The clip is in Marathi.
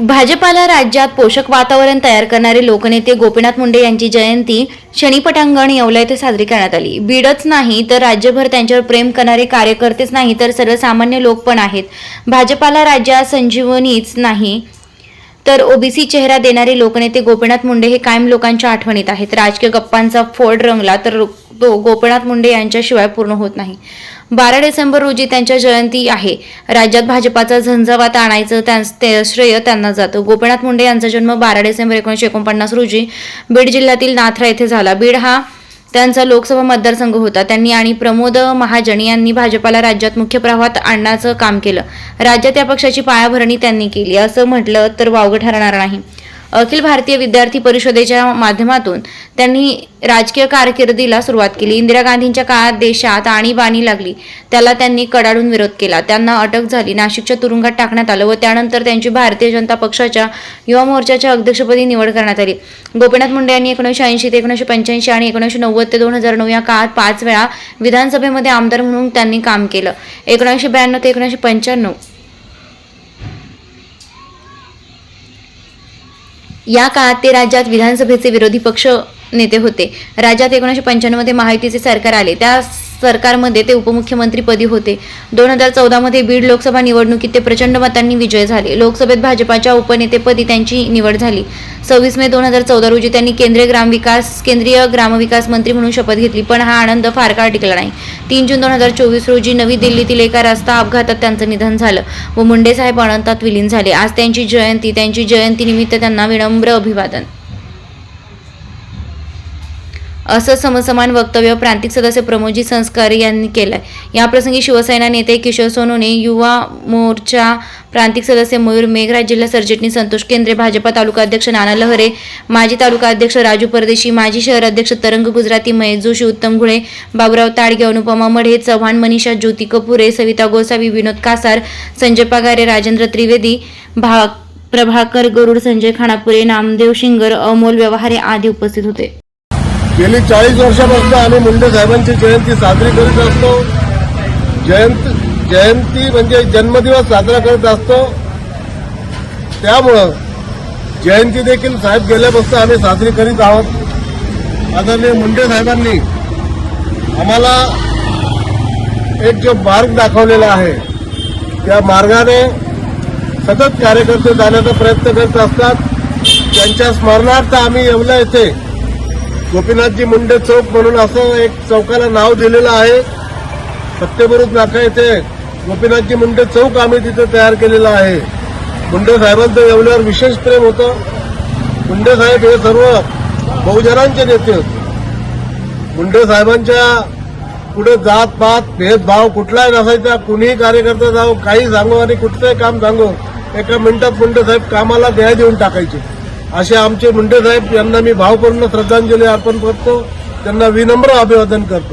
भाजपाला राज्यात पोषक वातावरण तयार करणारे लोकनेते गोपीनाथ मुंडे यांची जयंती शनीपटांगण येवला येथे साजरी करण्यात आली. बीडच नाही तर राज्यभर त्यांच्यावर प्रेम करणारे कार्यकर्तेच नाही तर सर्वसामान्य लोक पण आहेत. भाजपाला राज्यात संजीवनीच नाही तर ओबीसी चेहरा देणारे लोकनेते गोपीनाथ मुंडे हे कायम लोकांच्या आठवणीत आहेत. राजकीय गप्पांचा फोड रंगला तर तो गोपीनाथ मुंडे यांच्याशिवाय पूर्ण होत नाही. बारा डिसेंबर रोजी त्यांच्या जयंती आहे. राज्यात भाजपाचा झंझावात आणायचं त्यां- ते श्रेय त्यांना जातं. गोपीनाथ मुंडे यांचा जन्म बारा डिसेंबर एकोणीसशे एकोणपन्नास रोजी बीड जिल्ह्यातील नाथरा येथे झाला. बीड हा त्यांचा लोकसभा मतदारसंघ होता. त्यांनी आणि प्रमोद महाजन यांनी भाजपाला राज्यात मुख्य प्रवाहात आणण्याचं काम केलं. राज्यात या पक्षाची पायाभरणी त्यांनी केली. असं म्हटलं तर वावगं ठरणार नाही. अखिल भारतीय विद्यार्थी परिषदेच्या माध्यमातून त्यांनी राजकीय कारकिर्दीला सुरुवात केली. इंदिरा गांधींच्या काळात देशात आणीबाणी लागली. त्याला त्यांनी कडाडून विरोध केला. त्यांना अटक झाली. नाशिकच्या तुरुंगात टाकण्यात आलं व त्यानंतर त्यांची भारतीय जनता पक्षाच्या युवा मोर्चाच्या अध्यक्षपदी निवड करण्यात आली. गोपीनाथ मुंडे यांनी एकोणीसशे ऐंशी ते एकोणीसशे पंच्याऐंशी आणि एकोणीसशे नव्वद ते दोन हजार नऊ या काळात पाच वेळा विधानसभेमध्ये आमदार म्हणून त्यांनी काम केलं. एकोणीसशे ब्याण्णव ते एकोणीसशे पंच्याण्णव या काळात ते राज्यात विधानसभेचे विरोधी पक्ष नेते होते. राज्यात एकोणीसशे पंच्याण्णवमध्ये महायुतीचे सरकार आले. त्या सरकारमध्ये ते उपमुख्यमंत्रीपदी होते. दोन हजार चौदामध्ये बीड लोकसभा निवडणुकीत ते प्रचंड मतांनी विजय झाले. लोकसभेत भाजपाच्या उपनेतेपदी त्यांची निवड झाली. सव्वीस मे दोन हजार चौदा रोजी त्यांनी केंद्रीय ग्रामविकास केंद्रीय ग्रामविकास मंत्री म्हणून शपथ घेतली पण हा आनंद फार काळ टिकला नाही. तीन जून दोन हजार चोवीस रोजी नवी दिल्लीतील एका रस्ता अपघातात त्यांचं निधन झालं व मुंडे साहेब अनंतात विलीन झाले. आज त्यांची जयंती त्यांची जयंतीनिमित्त त्यांना विनम्र अभिवादन. असं समसमान वक्तव्य प्रांतिक सदस्य प्रमोदजी संस्कार यांनी केलंय. याप्रसंगी शिवसेना नेते किशोर सोनूने युवा मोर्चा प्रांतिक सदस्य मयूर मेघराज जिल्हा सरचिटणीस संतोष केंद्रे भाजपा तालुका अध्यक्ष नाना लहरे माजी तालुका अध्यक्ष राजू परदेशी माजी शहर अध्यक्ष तरंग गुजराती महेश जोशी उत्तम घुळे बाबुराव ताडगे अनुपमा मढे चव्हाण मनीषा ज्योती कपुरे सविता गोसावी विनोद कासार संजय पगारे राजेंद्र त्रिवेदी भा प्रभाकर गरुड संजय खानापुरे नामदेव शिंगर अमोल व्यवहारे आदी उपस्थित होते. गेली चाळीस वर्षापासून आम्ही मुंडे साहेबांची जयंती साजरी करीत असतो. जयंत जयंती म्हणजे जन्मदिवस साजरा करत असतो. त्यामुळं जयंती देखील साहेब गेल्यापासून आम्ही साजरी करीत आहोत. आदरणीय मुंडे साहेबांनी आम्हाला एक जो मार्ग दाखवलेला आहे त्या मार्गाने सतत कार्यकर्ते जाण्याचा प्रयत्न करत असतात. त्यांच्या स्मरणार्थ आम्ही येवला येथे गोपीनाथजी मुंडे चौक म्हणून असं एक चौकाला नाव दिलेलं आहे. सत्यभरूच नाका येथे गोपीनाथजी मुंडे चौक आम्ही तिथे तयार केलेला आहे. मुंडे साहेबांचं येवल्यावर विशेष प्रेम होतं. मुंडे साहेब हे सर्व बहुजनांचे नेते होते. मुंडे साहेबांच्या पुढे जात पात भेदभाव कुठलाही नसायचा कुणीही कार्यकर्ता जाऊ काही सांगू आणि कुठचंही काम सांगू एका मिनिटात मुंडे साहेब कामाला द्या देऊन टाकायचे. असे आमचे मुंडे साहेब यांना मी भावपूर्ण श्रद्धांजली अर्पण करतो. त्यांना विनम्र अभिवादन करतो.